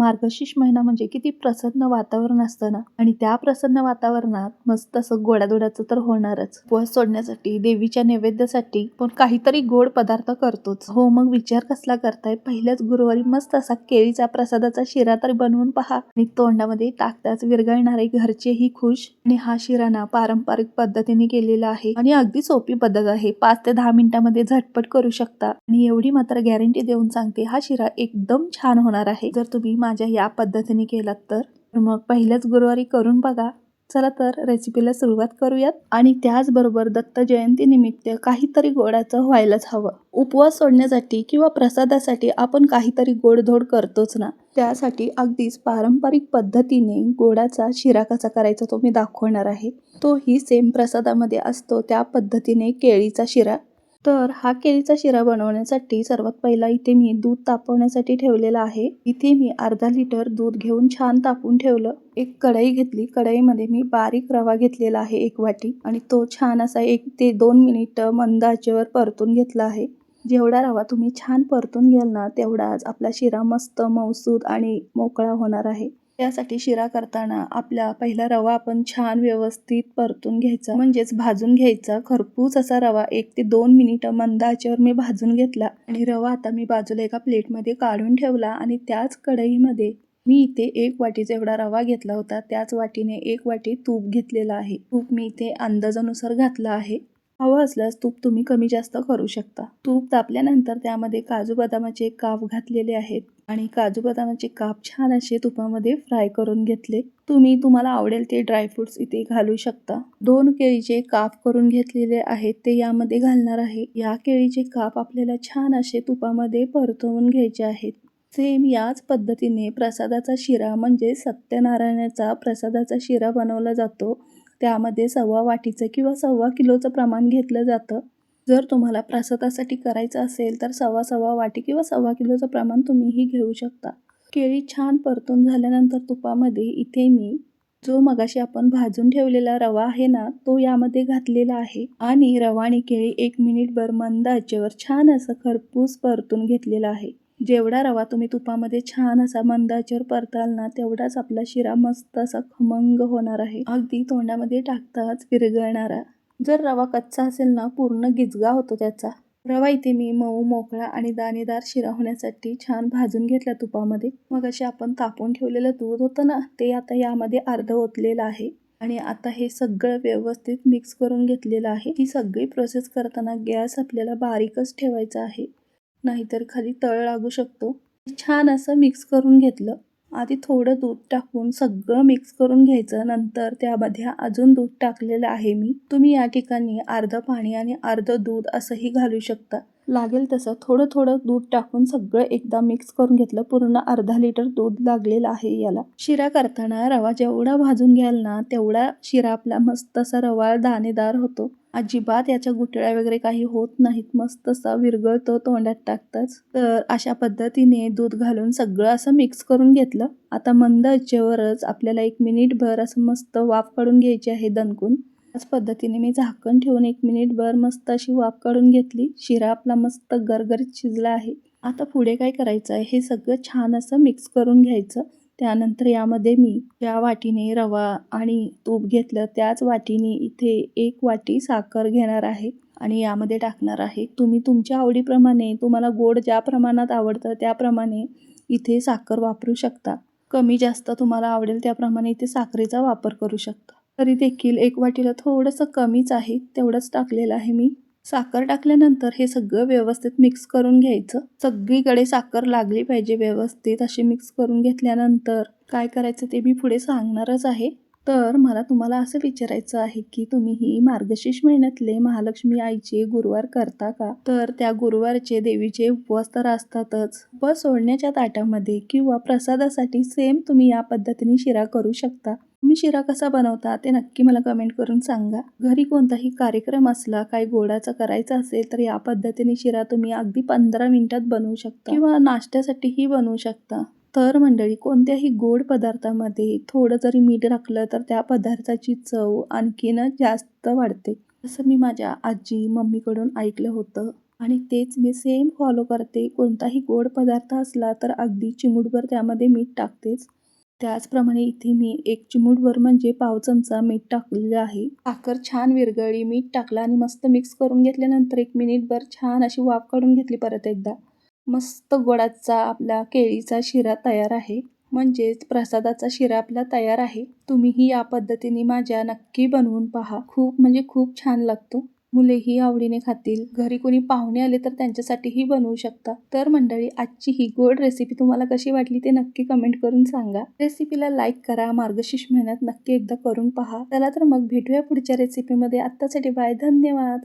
मार्गशीर्ष महिना म्हणजे किती प्रसन्न वातावरण असतं ना? आणि त्या प्रसन्न वातावरणात मस्त असं गोड्याधोड्याचं तर होणारच. उपवास सोडण्यासाठी देवीच्या नैवेद्यासाठी पण काहीतरी गोड पदार्थ करतोच. हो मग विचार कसला करताय? पहिल्याच गुरुवारी मस्त असा केळीचा प्रसादाचा शिरा तर बनवून पहा. आणि तोंडामध्ये टाकताच विरघळणारे घरचेही खुश. आणि हा शिरा ना पारंपरिक पद्धतीने केलेला आहे. आणि अगदी सोपी पद्धत आहे. पाच ते दहा मिनिटांमध्ये झटपट करू शकता. आणि एवढी मात्र गॅरंटी देऊन सांगते हा शिरा एकदम छान होणार आहे. जर तुम्ही माझ्या या पद्धतीने केलात तर? मग पहिल्याच गुरुवारी करून बघा. चला तर रेसिपीला सुरुवात करूयात. आणि त्याचबरोबर दत्त जयंतीनिमित्त काहीतरी गोडाचं व्हायलाच हवं. उपवास सोडण्यासाठी किंवा प्रसादासाठी आपण काहीतरी गोडधोड करतोच ना? त्यासाठी अगदीच पारंपरिक पद्धतीने गोडाचा शिरा कसा करायचा तो मी दाखवणार आहे. तोही सेम प्रसादामध्ये असतो त्या पद्धतीने केळीचा शिरा. तर हा केळीचा शिरा बनवण्यासाठी सर्वात पहिला इथे मी दूध तापवण्यासाठी ठेवलेला आहे. इथे मी अर्धा लिटर दूध घेऊन छान तापून ठेवलं. एक कढई घेतली. कढईमध्ये मी बारीक रवा घेतलेला आहे एक वाटी आणि तो छान असा एक ते दोन मिनिट मंद आचेवर परतून घेतला आहे. जेवढा रवा तुम्ही छान परतून घ्याल ना तेवढाच आपला शिरा मस्त मौसूद आणि मोकळा होणार आहे. त्यासाठी शिरा करताना आपला पहिला रवा आपण छान व्यवस्थित परतून घ्यायचा. म्हणजेच भाजून घ्यायचा. खरपूस असा रवा एक ते दोन मिनिटं मंद आचेवर मी भाजून घेतला आणि रवा आता मी बाजूला एका प्लेटमध्ये काढून ठेवला आणि त्याच कढईमध्ये मी इथे एक वाटीचा एवढा रवा घेतला होता त्याच वाटीने एक वाटी तूप घेतलेला आहे. तूप मी इथे अंदाजानुसार घातलं आहे. हवं असल्यास तूप तुम्ही कमी जास्त करू शकता. तूप तापल्यानंतर त्यामध्ये काजू बदामाचे काप घातलेले आहेत आणि काजू बदामाचे काप छान असे तुपामध्ये फ्राय करून घेतले. तुम्ही तुम्हाला आवडेल ते ड्रायफ्रुट्स इथे घालू शकता. दोन केळीचे काप करून घेतलेले आहेत ते यामध्ये घालणार आहे. या केळीचे काप आपल्याला छान असे तुपामध्ये परतवून घ्यायचे आहेत. सेम याच पद्धतीने प्रसादाचा शिरा म्हणजे सत्यनारायणाचा प्रसादाचा शिरा बनवला जातो. त्यामध्ये सव्वा वाटीचं किंवा सव्वा किलोचं प्रमाण घेतलं जातं. जर तुम्हाला प्रसादासाठी करायचं असेल तर सव्वा सव्वा वाटी किंवा सव्वा किलोचं प्रमाण तुम्हीही घेऊ शकता. केळी छान परतून झाल्यानंतर तुपामध्ये इथे मी जो मगाशी आपण भाजून ठेवलेला रवा आहे ना तो यामध्ये घातलेला आहे. आणि रवा आणि केळी एक मिनिटभर मंद आचेवर छान असं खरपूस परतून घेतलेला आहे. जेवढा रवा तुम्ही तुपामध्ये छान असा मंदाचेवर परताल ना तेवढाच आपला शिरा मस्त असा खमंग होणार आहे. अगदी तोंडामध्ये टाकताच विरघळणारा. जर रवा कच्चा असेल ना पूर्ण गिजगा होतो त्याचा. रवा इथे मी मऊ मोकळा आणि दाणेदार शिरा होण्यासाठी छान भाजून घेतला तुपामध्ये. मग असे आपण तापून ठेवलेलं दूध होतं ना ते आता यामध्ये अर्ध ओतलेलं आहे. आणि आता हे सगळं व्यवस्थित मिक्स करून घेतलेलं आहे. ही सगळी प्रोसेस करताना गॅस आपल्याला बारीकच ठेवायचा आहे. नाहीतर खाली तळ लागू शकतो. छान असं मिक्स करून घेतलं. आधी थोडं दूध टाकून सगळं मिक्स करून घ्यायचं. नंतर त्यामध्ये अजून दूध टाकलेलं आहे मी. तुम्ही या ठिकाणी अर्धं पाणी आणि अर्धं दूध असंही घालू शकता. लागेल तसं थोडं थोडं दूध टाकून सगळं एकदा मिक्स करून घेतलं. पूर्ण अर्धा लिटर दूध लागलेलं आहे याला. शिरा करताना रवा जेवढा भाजून घ्याल ना तेवढा शिरा आपला मस्त असा रवाळ दाणेदार होतो. अजिबात याच्या गुठळ्या वगैरे काही होत नाहीत. मस्त असा विरगळतो तोंडात टाकताच. तर अशा पद्धतीने दूध घालून सगळं असं मिक्स करून घेतलं. आता मंद आचेवरच आपल्याला एक मिनिटभर असं मस्त वाफ काढून घ्यायची आहे दणकून. त्याच पद्धतीने मी झाकण ठेवून एक मिनिटभर मस्त अशी वाफ काढून घेतली. शिरा आपला मस्त गरगरीत शिजला आहे. आता पुढे काय करायचं आहे? हे सगळं छान असं मिक्स करून घ्यायचं. त्यानंतर यामध्ये मी ज्या वाटीने रवा आणि तूप घेतलं. त्याच वाटीने इथे एक वाटी साखर घेणार आहे आणि यामध्ये टाकणार आहे. तुम्ही तुमच्या आवडीप्रमाणे तुम्हाला गोड ज्या प्रमाणात आवडतं त्याप्रमाणे इथे साखर वापरू शकता. कमी जास्त तुम्हाला आवडेल त्याप्रमाणे इथे साखरेचा वापर करू शकता. तरी देखील एक वाटीला थोडंसं कमीच आहे तेवढंच टाकलेलं आहे मी. साखर टाकल्यानंतर हे सगळं व्यवस्थित मिक्स करून घ्यायचं. सगळीकडे साखर लागली पाहिजे व्यवस्थित अशी मिक्स करून घेतल्यानंतर. काय करायचं ते मी पुढे सांगणारच आहे. तर मला तुम्हाला असं विचारायचं आहे की तुम्ही ही मार्गशीर्ष महिन्यातले महालक्ष्मी आईचे गुरुवार करता का? तर त्या गुरुवारचे देवीचे उपवास तर असतातच. व सोडण्याच्या ताटामध्ये किंवा प्रसादासाठी सेम तुम्ही या पद्धतीने शिरा करू शकता. तुम्ही शिरा कसा बनवता ते नक्की मला कमेंट करून सांगा. घरी कोणताही कार्यक्रम असला काही गोडाचा करायचा असेल तर या पद्धतीने शिरा तुम्ही अगदी पंधरा मिनिटात बनवू शकता. किंवा नाश्त्यासाठीही बनवू शकता. तर मंडळी कोणत्याही गोड पदार्थामध्ये थोडं जरी मीठ राखलं तर त्या पदार्थाची चव आणखीनच जास्त वाढते. जसं मी माझ्या आजी मम्मीकडून ऐकलं होतं. आणि तेच मी सेम फॉलो करते. कोणताही गोड पदार्थ असला तर अगदी चिमूटभर त्यामध्ये मीठ टाकतेच. त्याचप्रमाणे इथे मी एक चिमूटभर म्हणजे पाव चमचा मीठ टाकलेलं आहे. साखर छान विरघळली मीठ टाकलं आणि मस्त मिक्स करून घेतल्यानंतर एक मिनिटभर छान अशी वाफ काढून घेतली परत एकदा. मस्त गोडाचा आपला केळीचा शिरा तयार आहे. म्हणजेच प्रसादाचा शिरा आपला तयार आहे. तुम्हीही या पद्धतीने माझ्या नक्की बनवून पहा. खूप म्हणजे खूप छान लागतो. मुलेही आवडीने खातील. घरी कोणी पाहुणे आले तर त्यांच्यासाठीही बनवू शकता. तर मंडळी आजची ही गोड रेसिपी तुम्हाला कशी वाटली ते नक्की कमेंट करून सांगा. रेसिपीला लाईक करा मार्गशीर्ष महिन्यात नक्की एकदा करून पहा. चला तर मग भेटूया पुढच्या रेसिपीमध्ये आत्तासाठी बाय धन्यवाद.